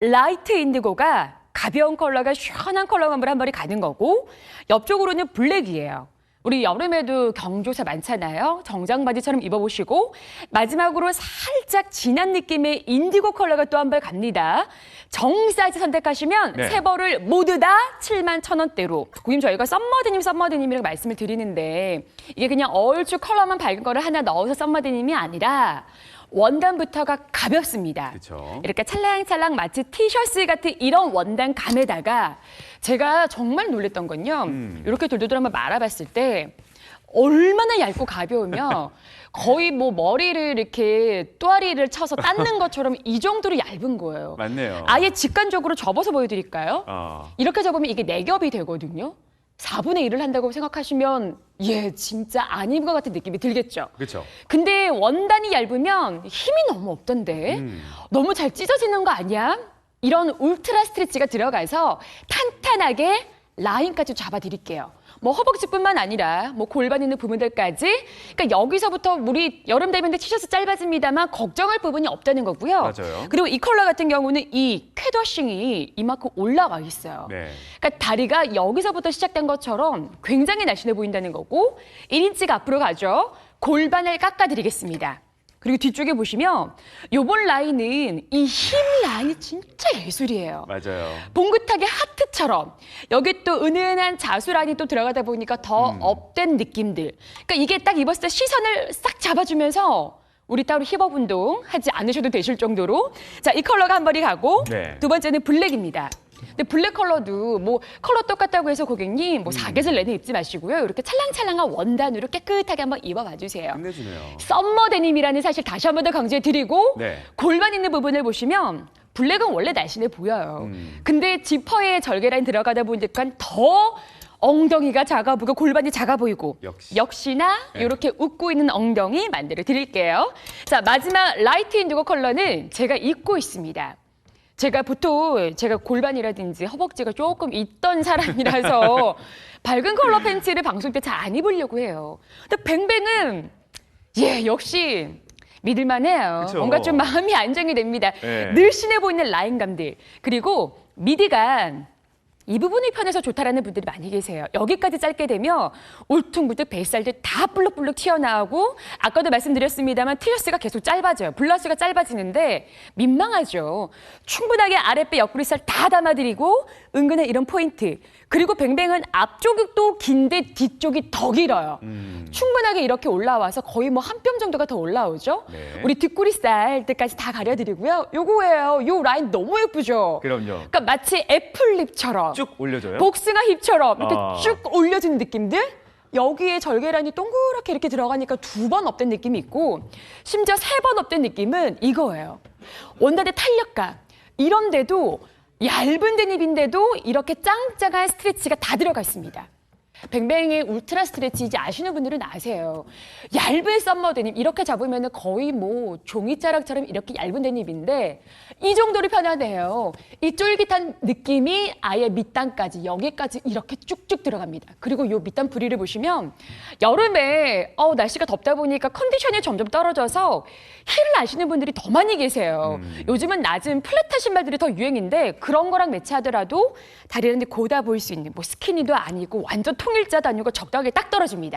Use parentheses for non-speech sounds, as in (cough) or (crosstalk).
라이트 인디고가 가벼운 컬러가 시원한 컬러감으로 한 벌이 가는 거고 옆쪽으로는 블랙이에요. 우리 여름에도 경조사 많잖아요. 정장 바지처럼 입어보시고 마지막으로 살짝 진한 느낌의 인디고 컬러가 또한벌 갑니다. 정 사이즈 선택하시면 네. 세 벌을 모두 다 7만 천 원대로. 고객님 저희가 썸머드님 썸머드님이라고 말씀을 드리는데 이게 그냥 얼추 컬러만 밝은 거를 하나 넣어서 썸머드님이 아니라 원단부터가 가볍습니다. 그쵸. 이렇게 찰랑찰랑 마치 티셔츠 같은 이런 원단 감에다가 제가 정말 놀랬던 건요. 음. 이렇게 돌돌돌 한번 말아봤을 때 얼마나 얇고 가벼우면 (laughs) 거의 뭐 머리를 이렇게 또아리를 쳐서 닦는 (laughs) 것처럼 이 정도로 얇은 거예요. 맞네요. 아예 직관적으로 접어서 보여드릴까요? 어. 이렇게 접으면 이게 네 겹이 되거든요. 4분의 1을 한다고 생각하시면 예, 진짜 아닌 것 같은 느낌이 들겠죠. 그렇죠. 근데 원단이 얇으면 힘이 너무 없던데 음. 너무 잘 찢어지는 거 아니야? 이런 울트라 스트레치가 들어가서 탄탄하게 라인까지 잡아드릴게요. 뭐 허벅지뿐만 아니라 뭐 골반 있는 부분들까지. 그러니까 여기서부터 우리 여름 되면 티셔츠 짧아집니다만 걱정할 부분이 없다는 거고요. 맞아요. 그리고 이 컬러 같은 경우는 이 쾌더싱이 이만큼 올라와 있어요. 네. 그러니까 다리가 여기서부터 시작된 것처럼 굉장히 날씬해 보인다는 거고 1인치가 앞으로 가죠. 골반을 깎아드리겠습니다. 그리고 뒤쪽에 보시면 요번 라인은 이힘 라인이 진짜 예술이에요. 맞아요. 봉긋하게 하트처럼 여기 또 은은한 자수 라인이 또 들어가다 보니까 더 음. 업된 느낌들. 그러니까 이게 딱 입었을 때 시선을 싹 잡아주면서 우리 따로 힙업 운동 하지 않으셔도 되실 정도로 자 이 컬러가 한 벌이 가고 네. 두 번째는 블랙입니다. 근데 블랙 컬러도 뭐 컬러 똑같다고 해서 고객님 음. 뭐 사계절 내내 입지 마시고요. 이렇게 찰랑찰랑한 원단으로 깨끗하게 한번 입어봐 주세요. 끝내주네요. 썸머 데님이라는 사실 다시 한 번 더 강조해 드리고 네. 골반 있는 부분을 보시면 블랙은 원래 날씬해 보여요. 음. 근데 지퍼에 절개 라인 들어가다 보니까 더 엉덩이가 작아 보이고 골반이 작아 보이고 역시. 나 네. 이렇게 웃고 있는 엉덩이 만들어 드릴게요. 자 마지막 라이트 인디고 컬러는 제가 입고 있습니다. 제가 보통 제가 골반이라든지 허벅지가 조금 있던 사람이라서 (laughs) 밝은 컬러 팬츠를 방송 때 잘 안 입으려고 해요. 근데 뱅뱅은 예 역시 믿을만해요. 그쵸. 뭔가 좀 마음이 안정이 됩니다. 네. 늘씬해 보이는 라인감들 그리고 미디가 이 부분이 편해서 좋다라는 분들이 많이 계세요. 여기까지 짧게 되면 울퉁불퉁 뱃살들 다 볼록볼록 튀어나오고 아까도 말씀드렸습니다만 티셔츠가 계속 짧아져요. 블라우스가 짧아지는데 민망하죠. 충분하게 아랫배 옆구리살 다 담아드리고 은근한 이런 포인트 그리고 뱅뱅은 앞쪽이 또 긴데 뒤쪽이 더 길어요. 음. 충분하게 이렇게 올라와서 거의 뭐 한 뼘 정도가 더 올라오죠. 네. 우리 뒷구리살 때까지 다 가려드리고요. 요거예요. 요 라인 너무 예쁘죠. 그럼요. 그러니까 마치 애플립처럼 쭉 올려줘요. 복숭아 힙처럼 이렇게 아. 쭉 올려주는 느낌들. 여기에 절개란이 동그랗게 이렇게 들어가니까 두 번 업된 느낌이 있고 심지어 세 번 업된 느낌은 이거예요. 원단의 탄력감. 이런데도 얇은 데닙인데도 이렇게 짱짱한 스트레치가 다 들어가 있습니다. 뱅뱅의 울트라 스트레치 이제 아시는 분들은 아세요. 얇은 썸머 데님 이렇게 잡으면 거의 뭐 종이자락처럼 이렇게 얇은 데님인데 이 정도로 편하대요. 이 쫄깃한 느낌이 아예 밑단까지 여기까지 이렇게 쭉쭉 들어갑니다. 그리고 이 밑단 부리를 보시면 여름에 어, 날씨가 덥다 보니까 컨디션이 점점 떨어져서 힐을 아시는 분들이 더 많이 계세요. 요즘은 낮은 플랫한 신발들이 더 유행인데 그런 거랑 매치하더라도 다리는 고다 보일 수 있는 뭐 스키니도 아니고 완전 통일자도 아니고 적당하게 딱 떨어집니다.